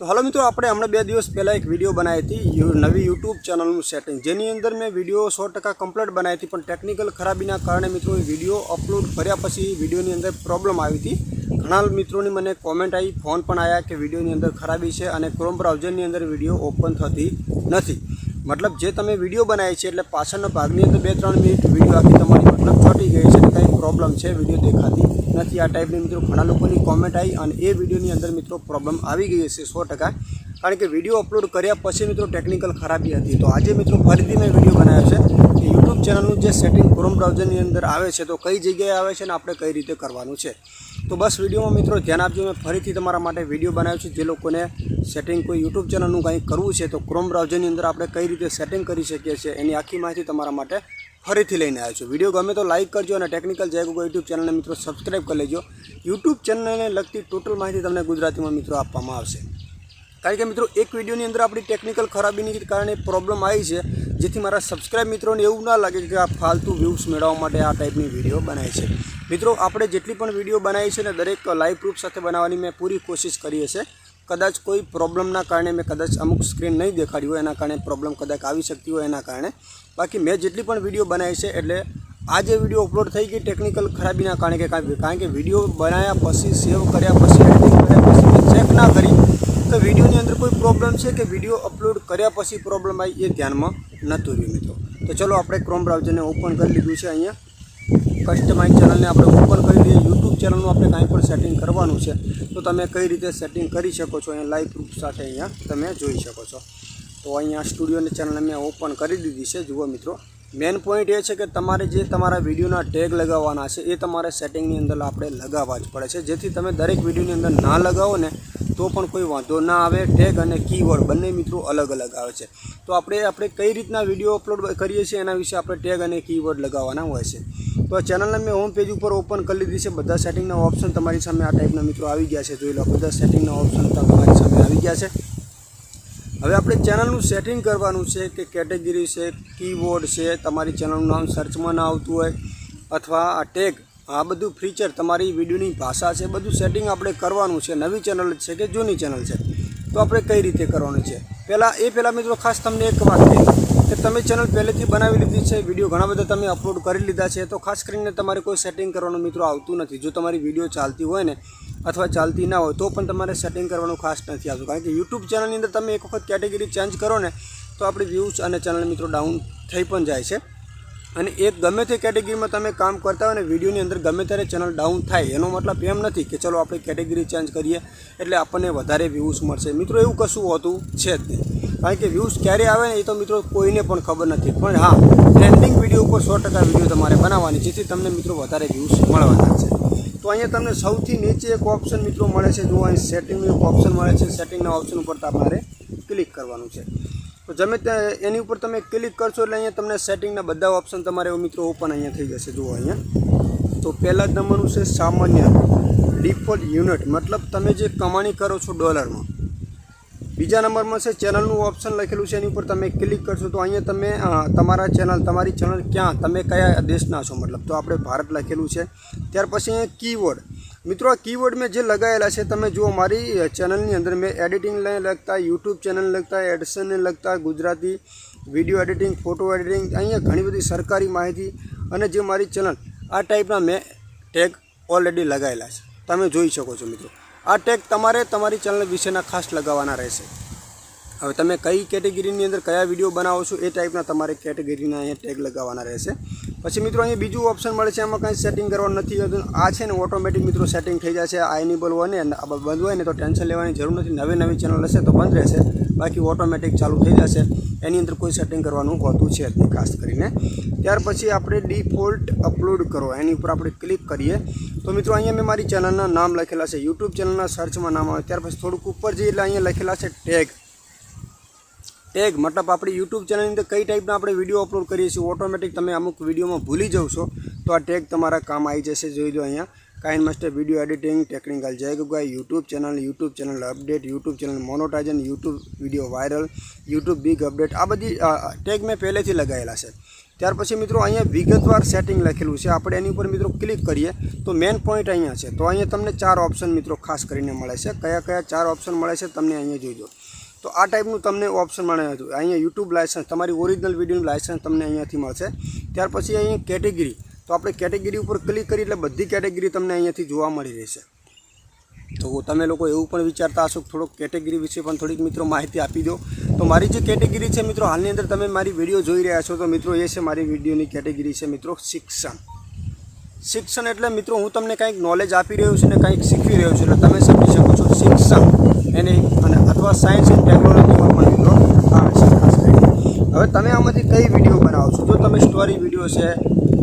તો હાલો મિત્રો, આપણે હમણાં બે દિવસ પહેલાં એક વીડિયો બનાવી હતી નવી યુટ્યુબ ચેનલનું સેટિંગ જેની અંદર મેં વીડિયો સો ટકા કમ્પ્લીટ બનાવી હતી, પણ ટેકનિકલ ખરાબીના કારણે મિત્રો વીડિયો અપલોડ કર્યા પછી વિડીયોની અંદર પ્રોબ્લેમ આવી હતી. ઘણા મિત્રોની મને કોમેન્ટ આવી ફોન પણ આવ્યા કે વિડીયોની અંદર ખરાબી છે અને ક્રોમ બ્રાઉઝરની અંદર વીડિયો ઓપન થતી નથી. મતલબ જે તમે વીડિયો બનાવી છે, એટલે પાછળના ભાગની અંદર બે ત્રણ મિનિટ વીડિયો આખી તમારી મતલબ ચોટી ગઈ છે કંઈ પ્રોબ્લેમ છે વીડિયો દેખાતી નથી આ ટાઈપની મિત્રો ઘણા લોકોની કોમેન્ટ આવી અને એ વિડીયોની અંદર મિત્રો પ્રોબ્લેમ આવી ગઈ હશે સો ટકા. કારણ કે વીડિયો અપલોડ કર્યા પછી મિત્રો ટેકનિકલ ખરાબી હતી. તો આજે મિત્રો ફરીથી મેં વીડિયો બનાવ્યો છે કે યુટ્યુબ ચેનલનું જે સેટિંગ ક્રોમ બ્રાઉઝરની અંદર આવે છે, તો કઈ જગ્યાએ આવે છે અને આપણે કઈ રીતે કરવાનું છે. તો બસ વિડીયોમાં મિત્રો ધ્યાન આપજો, મેં ફરીથી તમારા માટે વીડિયો બનાવ્યો છે. જે લોકોને સેટિંગ કોઈ યુટ્યુબ ચેનલનું કંઈ કરવું છે, તો ક્રોમ બ્રાઉઝરની અંદર આપણે કઈ રીતે સેટિંગ કરી શકીએ છીએ, એની આખી માહિતી તમારા માટે ફરીથી લઈને આવ્યો છું. વીડિયો ગમે તો લાઇક કરજો અને ટેકનિકલ જય ગોગો યુટ્યુબ ચેનલને મિત્રો સબસ્ક્રાઈબ કરી લેજો. યુટ્યુબ ચેનલને લગતી ટોટલ માહિતી તમને ગુજરાતીમાં મિત્રો આપવામાં આવશે. કારણ કે મિત્રો, એક વિડીયોની અંદર આપણી ટેકનિકલ ખરાબીની કારણે પ્રોબ્લેમ આવી છે, જેથી મારા સબસ્ક્રાઇબ મિત્રોને એવું ના લાગે કે આ ફાલતુ વ્યૂઝ મેળવવા માટે આ ટાઈપની વીડિયો બનાવી છે. મિત્રો, આપણે જેટલી પણ વીડિયો બનાવી છે ને દરેક લાઈવ પ્રૂફ સાથે બનાવવાની મેં પૂરી કોશિશ કરી હશે. કદાચ કોઈ પ્રોબ્લેમના કારણે મેં કદાચ અમુક સ્ક્રીન નહીં દેખાડી હોય, એના કારણે પ્રોબ્લેમ કદાચ આવી શકતી હોય, એના કારણે. બાકી મેં જેટલી પણ વીડિયો બનાવી છે, એટલે આ જે વીડિયો અપલોડ થઈ ગઈ ટેકનિકલ ખરાબીના કારણે કે કાંઈ કારણ કે વીડિયો બનાવ્યા પછી સેવ કર્યા પછી એડિટિંગ કર્યા પછી ચેક ના કરી, તો વિડીયોની અંદર કોઈ પ્રોબ્લેમ છે કે વીડિયો અપલોડ કર્યા પછી પ્રોબ્લેમ આવી, એ ધ્યાનમાં નહોતું રહ્યું મિત્રો. તો ચલો આપણે ક્રોમ બ્રાઉઝરને ઓપન કરી લીધું છે અહીંયા. કસ્ટમાઇઝ ચેનલને આપણે ઓપન કરી દઈએ. યુટ્યુબ ચેનલનું આપણે કાંઈ પણ સેટિંગ કરવાનું છે, તો તમે કઈ રીતે સેટિંગ કરી શકો છો અહીંયા લાઈવ પ્રૂફ સાથે અહીંયા તમે જોઈ શકો છો. તો અહીંયા સ્ટુડિયોની ચેનલ મેં ઓપન કરી દીધી છે. જુઓ મિત્રો. મેન પોઈન્ટ એ છે કે તમારે જે તમારા વિડીયોના ટેગ લગાવવાના છે, એ તમારે સેટિંગની અંદર આપણે લગાવવા જ પડે છે. જેથી તમે દરેક વિડીયોની અંદર ના લગાવો ને, તો પણ કોઈ વાંધો ના આવે. ટેગ અને કીવર્ડ બંને મિત્રો અલગ અલગ આવે છે. તો આપણે આપણે કઈ રીતના વીડિયો અપલોડ કરીએ છીએ એના વિશે આપણે ટેગ અને કીવર્ડ લગાવવાના હોય છે. તો ચેનલને મેં હોમ પેજ ઉપર ઓપન કરી લીધી છે. બધા સેટિંગના ઓપ્શન તમારી સામે આ ટાઈપના મિત્રો આવી ગયા છે. જોઈ લો, બધા સેટિંગના ઓપ્શન તમારી સામે આવી ગયા છે. હવે આપણે ચેનલનું સેટિંગ કરવાનું છે કે કેટેગરી છે કીબોર્ડ છે, તમારી ચેનલનું નામ સર્ચમાં ના આવતું હોય, અથવા આ ટેગ આ બધું ફીચર તમારી વિડીયોની ભાષા છે, બધું સેટિંગ આપણે કરવાનું છે, નવી ચેનલ છે કે જૂની ચેનલ છે, તો આપણે કઈ રીતે કરવાનું છે? પહેલાં, એ પહેલાં મિત્રો ખાસ તમને એક વાત કહી કે તમે ચેનલ પહેલેથી બનાવી લીધી છે, વીડિયો ઘણા બધા તમે અપલોડ કરી લીધા છે, તો ખાસ કરીને તમારે કોઈ સેટિંગ કરવાનું મિત્રો આવતું નથી. જો તમારી વીડિયો ચાલતી હોય ને અથવા ચાલતી ના હોય, તો પણ તમારે સેટિંગ કરવાનું ખાસ નથી આવતું. કારણ કે યુટ્યુબ ચેનલની અંદર તમે એક વખત કેટેગરી ચેન્જ કરો ને, તો આપણી વ્યૂઝ અને ચેનલ મિત્રો ડાઉન થઈ પણ જાય છે. અને એક ગમે તે કેટેગરીમાં તમે કામ કરતા હોય ને વિડીયોની અંદર ગમે ત્યારે ચેનલ ડાઉન થાય, એનો મતલબ એમ નથી કે ચલો આપણે કેટેગરી ચેન્જ કરીએ, એટલે આપણને વધારે વ્યૂઝ મળશે. મિત્રો, એવું કશું હોતું છે જ નહીં. કારણ કે વ્યૂઝ ક્યારે આવે ને, એ તો મિત્રો કોઈને પણ ખબર નથી. પણ હા ટ્રેન્ડિંગ વીડિયો ઉપર સો ટકા વીડિયો તમારે બનાવવાની, જેથી તમને મિત્રો વધારે વ્યૂઝ મળવાના છે. તો અહીંયા તમને સૌથી નીચે એક ઓપ્શન મિત્રો મળે છે. જો અહીં સેટિંગનું એક ઓપ્શન મળે છે. સેટિંગના ઓપ્શન ઉપર તમારે ક્લિક કરવાનું છે. તો જમે એની ઉપર તમે ક્લિક કરશો એટલે અહીંયા તમને સેટિંગના બધા ઓપ્શન તમારે મિત્રો ઓપન અહીંયા થઈ જશે. જુઓ અહીંયા. તો પહેલા જ નંબરનું છે સામાન્ય ડિફોલ્ટ યુનિટ મતલબ તમે જે કમાણી કરો છો ડોલરમાં બીજા નંબરમાં છે, ચેનલનું ઓપ્શન લખેલું છે, એની ઉપર તમે ક્લિક કરશો તો અહીંયા તમે તમારા ચેનલ, તમારી ચેનલ ક્યાં, તમે કયા દેશના છો મતલબ? તો આપણે ભારત લખેલું છે. ત્યાર પછી અહીંયા કીવર્ડ મિત્રો, આ કીવર્ડ મેં જે લગાવેલા છે, તમે જુઓ, મારી ચેનલની અંદર મેં એડિટિંગને લગતા યુટ્યુબ ચેનલ લગતા એડસનને લગતા Gujarati video editing photo editing અહીંયા ઘણી બધી સરકારી માહિતી અને જે મારી ચેનલ, આ ટાઈપના મેં ટેગ ઓલરેડી લગાવેલા છે. તમે જોઈ શકો છો, મિત્રો. આ ટેગ તમારે તમારી ચેનલ વિશેના ખાસ લગાવવાના રહેશે. હવે તમે કઈ કેટેગરીની અંદર કયા વીડિયો બનાવો છો એ ટાઈપના તમારે કેટેગરીના અહીંયા ટેગ લગાવવાના રહેશે. પછી મિત્રો અહીંયા બીજું ઓપ્શન મળે છે, એમાં કાંઈ સેટિંગ કરવાનું નથી આ છે ને ઓટોમેટિક મિત્રો સેટિંગ થઈ જશે, આ એનેબલ હોય ને બંધ હોય ને તો ટેન્શન લેવાની જરૂર નથી. નવી નવી ચેનલ હશે તો બંધ રહેશે, બાકી ઓટોમેટિક ચાલુ થઈ જશે. એની અંદર કોઈ સેટિંગ કરવાનું હોતું છે ખાસ કરીને. ત્યાર પછી આપણે ડિફોલ્ટ અપલોડ કરો, એની ઉપર આપણે ક્લિક કરીએ. તો મિત્રો અહીંયા મેં મારી ચેનલના નામ લખેલા છે યુટ્યુબ ચેનલના સર્ચમાં નામ આવે. ત્યાર પછી થોડુંક ઉપર જઈએ એટલે અહીંયા લખેલા છે ટેગ ટેગ મતલબ આપણી યુટ્યુબ ચેનલની અંદર કઈ ટાઈપના આપણે વીડિયો અપલોડ કરીએ છીએ ઓટોમેટિક તમે અમુક વિડીયોમાં ભૂલી જાવ છો, તો આ ટેગ તમારા કામ આવી જશે, જોઈ લો અહીંયા. KineMaster video editing technical Jay Gugai YouTube channel YouTube channel update YouTube channel monetization YouTube video viral YouTube big update આ બધી ટેગ મેં પહેલેથી લગાવેલા છે. ત્યાર પછી મિત્રો અહીંયા વિગતવાર સેટિંગ લખેલું છે. આપણે એની ઉપર મિત્રો ક્લિક કરીએ, તો મેન પોઈન્ટ અહીંયા છે. તો અહીંયા તમને ચાર ઓપ્શન મિત્રો ખાસ કરીને મળે છે. કયા કયા ચાર ઓપ્શન મળે છે, તમને અહીંયા જોઈજો તો આ ટાઈપનું તમને ઓપ્શન મળે હતું અહીંયા યુટ્યુબ લાયસન્સ તમારી ઓરિજિનલ વિડીયોનું લાયસન્સ તમને અહીંયાથી મળશે. ત્યાર પછી અહીંયા કેટેગરી તો આપણે કેટેગરી ઉપર ક્લિક કરી એટલે બધી કેટેગરી તમને અહીંયાથી જોવા મળી રહેશે. તો તમે લોકો એવું પણ વિચારતા હશો થોડોક કેટેગરી વિશે પણ થોડીક મિત્રો માહિતી આપી દો. તો મારી જે કેટેગરી છે મિત્રો, હાલની અંદર તમે મારી વીડિયો જોઈ રહ્યા છો તો મિત્રો એ છે મારી વિડીયોની કેટેગરી છે મિત્રો શિક્ષણ. શિક્ષણ એટલે મિત્રો હું તમને કંઈક નોલેજ આપી રહ્યો છું ને કંઈક શીખવી રહ્યો છું. એટલે તમે સમજી શકો છો શિક્ષણ એને અથવા સાયન્સ એન્ડ ટેકનોલોજીમાં પણ મિત્રો આવે છે હવે તમે આમાંથી કઈ વીડિયો બનાવો છો? જો તમે સ્ટોરી વીડિયો છે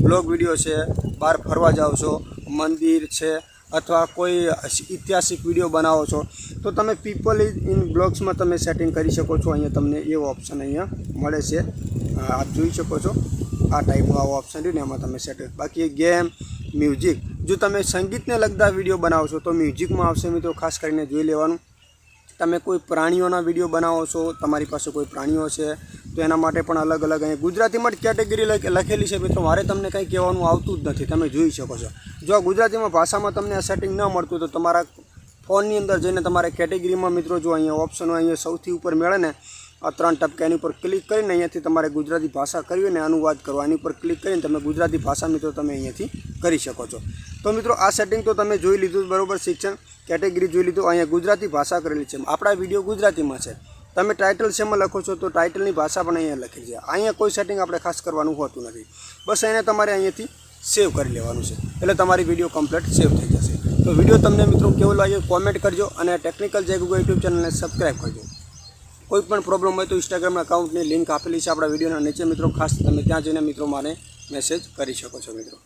બ્લોગ વીડિયો છે, બહાર ફરવા જાઓ છો, મંદિર છે, અથવા કોઈ ઐતિહાસિક વીડિયો બનાવો છો, તો તમે પીપલ ઇન બ્લોગ્સમાં તમે સેટિંગ કરી શકો છો. અહીંયા તમને એવો ઓપ્શન અહીંયા મળે છે. આપ જોઈ શકો છો. આ ટાઈપનો આવો ઓપ્શન રહ્યું ને, એમાં તમે સેટ બાકી ગેમ મ્યુઝિક જો તમે સંગીતને લગતા વીડિયો બનાવો છો, તો મ્યુઝિકમાં આવશે મિત્રો, ખાસ કરીને જોઈ લેવાનું. તમે કોઈ પ્રાણીઓના વીડિયો બનાવો છો, તમારી પાસે કોઈ પ્રાણીઓ છે, તો એના માટે પણ અલગ અલગ અહીંયા ગુજરાતીમાં જ કેટેગરી લખેલી છે મિત્રો. મારે તમને કંઈ કહેવાનું આવતું જ નથી, તમે જોઈ શકો છો. જો ગુજરાતીમાં ભાષામાં તમને સેટિંગ ન મળતું, તો તમારા ફોનની અંદર જઈને તમારે કેટેગરીમાં મિત્રો જો અહીંયા ઓપ્શન અહીંયા સૌથી ઉપર મળે ને આ ત્રણ ટપકા એની ઉપર ક્લિક કરીને અહીંયાથી તમારે ગુજરાતી ભાષા કરવી અને અનુવાદ કરો આની ઉપર ક્લિક કરીને તમે ગુજરાતી ભાષા મિત્રો તમે અહીંયાથી કરી શકો છો. તો મિત્રો, આ સેટિંગ તો તમે જોઈ લીધું બરોબર શિક્ષણ કેટેગરી જોઈ લીધું. અહીંયા ગુજરાતી ભાષા કરેલી છે. આપણા વીડિયો ગુજરાતીમાં છે. તમે ટાઇટલ શેમાં લખો છો તો ટાઇટલની ભાષા પણ અહીંયા લખેલી છે. અહીંયા કોઈ સેટિંગ આપણે ખાસ કરવાનું હોતું નથી. બસ એને તમારે અહીંયાથી સેવ કરી લેવાનું છે. એટલે તમારી વીડિયો કમ્પ્લીટ સેવ થઈ જશે. તો વીડિયો તમને મિત્રો કેવો લાગ્યો કોમેન્ટ કરજો અને ટેકનિકલ જે ગૂગલ યુટ્યુબ ચેનલને સબસ્ક્રાઈબ કરજો. કોઈ પણ પ્રોબ્લેમ હોય તો ઇન્સ્ટાગ્રામના અકાઉન્ટની લિંક આપેલી છે આપણા વિડીયોના નીચે મિત્રો. ખાસ તમે ત્યાં જઈને મિત્રો મારે મેસેજ કરી શકો છો મિત્રો.